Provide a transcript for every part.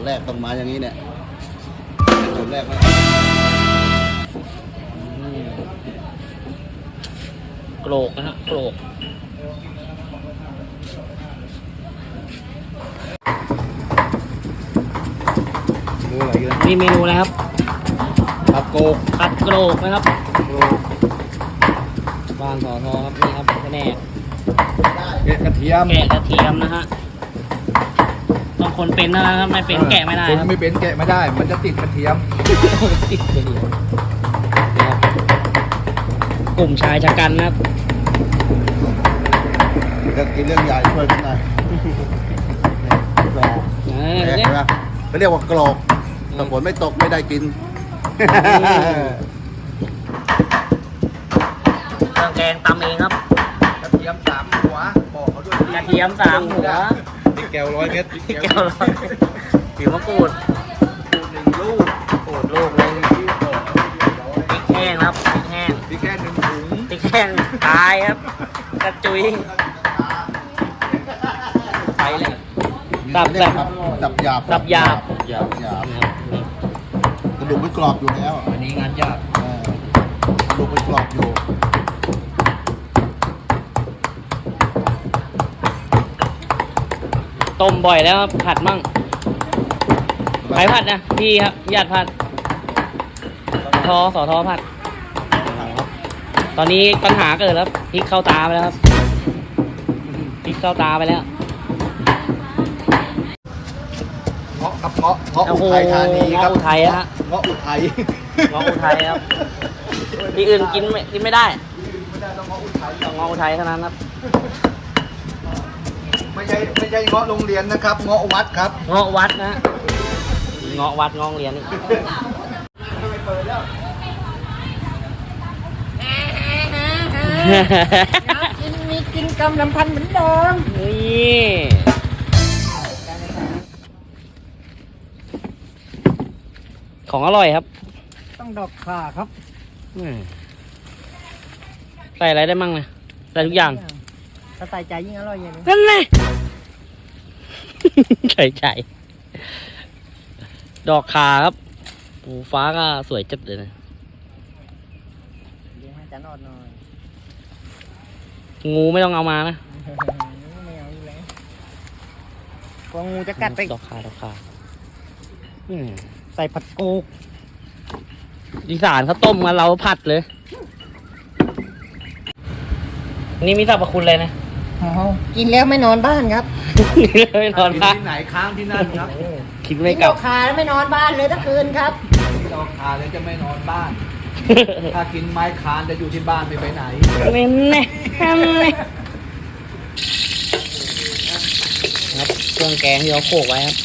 นแรกต้องมาอย่างนี้เนี่ยผลแรกไหมอืมโกรกนะฮะโกรกดูอะไรกันนี่เมนูอะไรครับผัดโกกผัดโกรกนะครับบ้านสอทอครับนี่ครับแผนกเกล็ดกระเทียมแกะกระเทียมนะฮะ ต้องคนเป็นนะครับไม่เป็นแกะไม่ได้คนครับไม่เป็นแกะไม่ได้ มันจะติดกระเทียมติดเลยนี่ครับกลุ่มชายชะกันนะครับจะกินเรื่องใหญ่ช่วยกันหน่อยกรอกเออเห็เนี่ยนไหมเขาเรียกว่ากรอกแต่ฝนไม่ตกไม่ได้กินเครื่องแกงตำเองครับกระเทียมสามหัวบอกเขาด้วยกระเทียมสามหัวพริก แก้วร้อยเม็ดพริกพริกแก้แก้ววร้อยผิวมะกรูดหนึ่งลูกกรูดลูกหนึงพริกแห้งครับพริกแห้งพริกแค่หนึ่งถุงพริกแห้งตายครับกระจุยไปเลยตับแบบตับหยาบตับหยาบหยาบหยาบนะครับนี่กระดูกไม่กรอบอยู่แล้ววันนี้งานยากเออกระดูกไม่กรอบอยู่ ต้มบ่อยแล้วครับผัดมั่งใครผัดนะพี่ครับญาติผัดทอสอทอผัด ตอนนี้ปัญหาเกิดแล้วพริกเข้าตาไปแล้วครับพริกเข้าตาไปแล้ว เงาะครับเงาะเงาะโอ้อุโหทัยธานีครับเงาะอุทัยฮะ เงาะอุทัยเงาะอุทัยครับที่อื่นกินไม่กินไม่ได้ไม่ได้ต้องเงาะอุทัยต้องเงาะอุทัยเท่านั้นครับ ไม่ใช่ไม่ใช่เงาะโรงเรียนนะครับ เงาะวัดครับ เงาะวัดนะ เงาะวัดเงาะเรียนนี่กินมีกินกำลำพันเหมือนเดิมนี่ของอร่อยครับ ต้องดอกข่าครับอืมใส่อะไรได้มั่งเนี่ยใส่ทุกอย่าง ถ้าใส่ใจยิ่งอร่อยอย่างนี้นั่นไงใช่ใช่ดอกคาครับโอ้ฟ้าก็สวยจัดเลยนะเลี้ยงให้จันอดหน่อยงูไม่ต้องเอามานะไม่เอาอยู่แล้วกลัวงูจะกัดไปดอกคาดอกคาอืมใส่ผัดกูกอีสานเขาต้มกันเราผัดเลย นี่มีสรรพคุณเลยนะ กินแล้วไม่นอนบ้านครับไม่นอนพักที่ไหนค้างที่นั่นครับคิดกิไม่นกลัดบอกข่าแล้วไม่นอนบ้านเลยทั้งคืนครับ ดอกคาเลยจะไม่นอนบ้าน ถ้ากินไม้คานจะอยู่ที่บ้านไม่ไปไหนเน่เน่เน่ครับเครื่องแกงที่เราโขลกไว้ครับ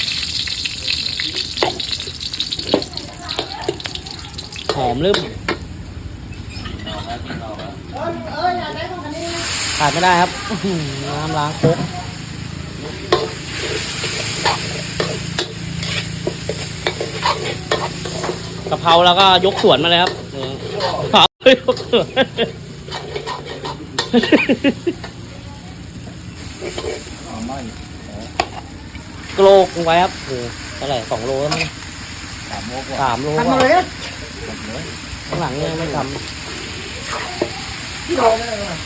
หอมลืมขาดไม่ได้ครับอื้อหือน้ำล้างโคกกะเพราแล้วก็ยกสวนมาเลยครับเออกะเพรายกสวนโกลกลงไว้ครับโอ้โหเท่าไหร่สองโลแล้วมั้งสามโมงกว่าสามโลทำมาเลยนะข้างหลังเนี่ยไม่ทพี่โลนั่นเลย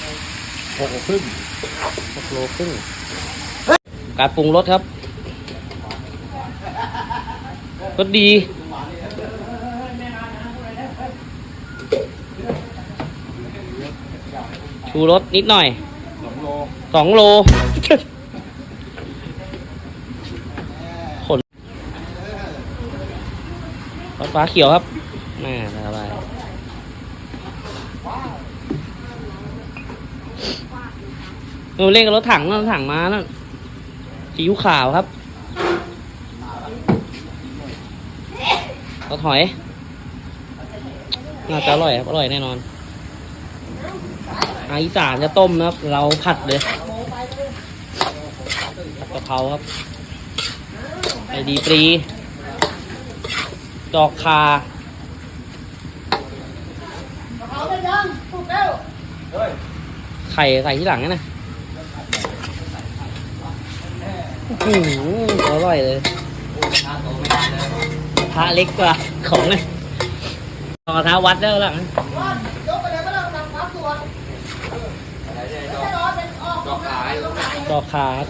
หกโมงครึ่งำหกโลครึ่งการปรุงรสครับรสดี ชูรสนิดหน่อยสองโลสองโลขนรสฟ้าเขียวครับแม่สบาย เราเล่นกับรถถังรถถังมานั่นซีอิ๊วขาวครับรถหอย น่าจะอร่อยครับ อร่อยแน่นอนอาอีสานจะต้มนะครับ เราผัดเลยผัดกะเพราครับไอดีปรีดอกคาไข่ใส่ที่หลังนะนะ อื้อหืออร่อยเลยโอ้พูดกระทะเล็กกว่าของเลยรองเท้าวัดแล้วหลังอะไรได้ดอกดอขาด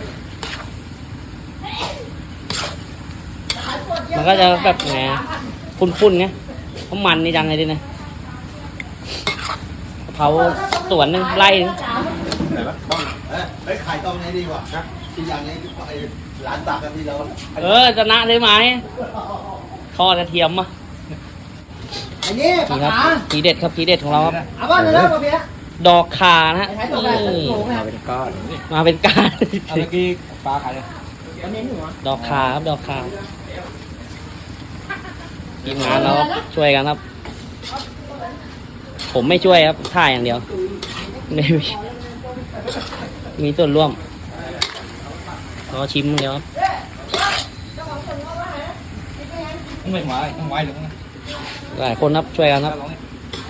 มันก็จะแบบไงคุ้นๆไงเพราะมันนี่ดังเลยดินะเพราสวนหนึงไร่หนึงไหนวะบ้องเอ้ยเฮ้ยขายตรงนี้ดีกว่านะ ที่อย่างนี้ไอ้ร้านตักกันที่เราเออชนะเลยไหมทอดกระเทียมมาไอ้นี่ปลานี่ครับขาทีเด็ดครับทีเด็ดของเราครับเอาบ้านเลยแล้วปลาเพี้ยดอกขานะฮะไอ้ไทยตกได้นี่โหไหมเอาเป็นก้อนมาเป็นการ เอาเมื่อกี้ปลาขายเลยวันนี้หนูอะดอกขาครับดอกขาทีมงานเราช่วยกันครับ ผมไม่ช่วยครับถ่ายอย่างเดียวไม่มีมีส่วนร่วม รอชิมอย่างเดียวครับไม่ไหวต้องไหวหรือไงหลายคนครับช่วยกันครับ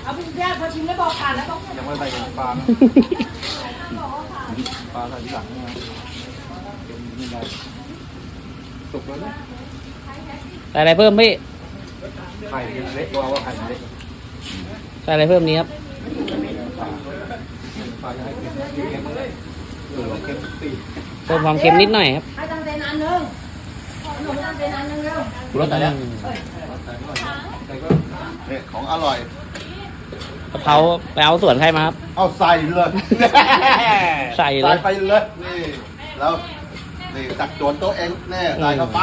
เอาพี่แจ๊คพอชิมแล้วบอกผ่านแล้วต้องยังไม่ไปกับปลานะปลาใส่ที่หลังนะนี่ได้สุกแล้วนะใส่อะไรเพิ่มพี่ไข่เล็กตัวว่าไข่เล็กใส่อะไรเพิ่มนี้ครับปลาจะให้เป็นเค็มเลยตัวเค็มปีเพิ่มความเค็มนิดหน่อยครับให้ตั้งใจนานนึงหนูตั้งใจนานนึงเร็วรถไหนเนี่ยอืมแต่ก็เนี่ยของอร่อยกะเพราไปเอาสวนใครมาครับ เอาใส่เลยใส่เลยใส่ไปเลยนี่แล้วนี่ตักโจนโต๊ะเองแน่ใส่เข้าไป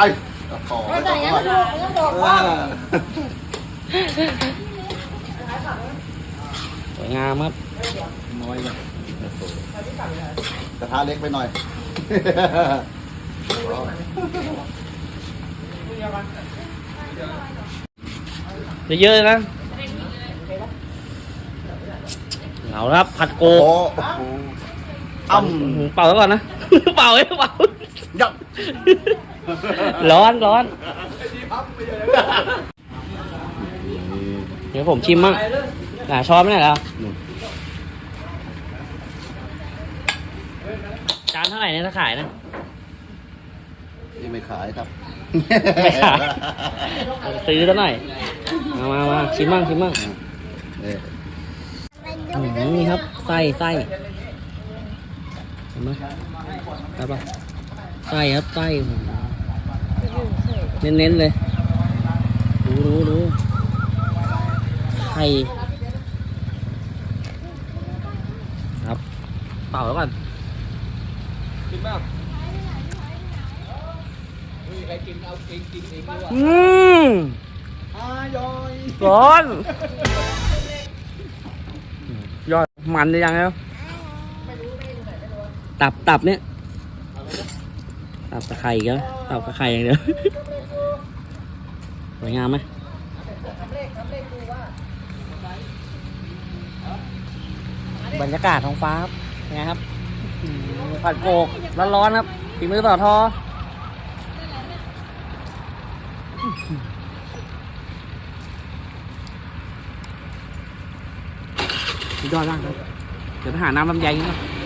ขอไม่ไม่ใส่ต้องยังว่าไม่ถูกยังบอกเอว่าอสวยงามครับน้อยเลยกระทะเล็กไปหน่อย เยอะๆนะเอาละครับผัดโกโอ้โหอ้ำเป่าแล้วก่อนนะ เป่าไว้เป่ายับร้อนร้อนเดี๋ยวผมชิมมั่งหาช้อนไม่ได้แล้ว จานเท่าไหร่เนี่ยถ้าขายนะ นี่ไม่ขายครับ ไม่ขายซื้อซะหน่อยมามามาชิมมั่งชิมมั่งนี่อืมนี่ครับไส้ไส้เห็นไหมได้ปะไส้ครับไส้เน้นๆเลยดูดูดูไข่ครับ เป่าแล้วก่อนกินบ้างไม่มี ใครกินเอาเองกินเองด้วยอืมอายอยร้อนยอดมันเลยยังไงวตับตับเนี่ยตับกับไข่อีก็ตับกับไข่อย่างเดียวสวยงามไหมบรรยากาศท้องฟ้าครับไงครับ ผัดโกกร้อนๆครับฝีมือต่อทอสุดยอดมากครับ เดี๋ยวไปหาน้ำลำไยกันครับ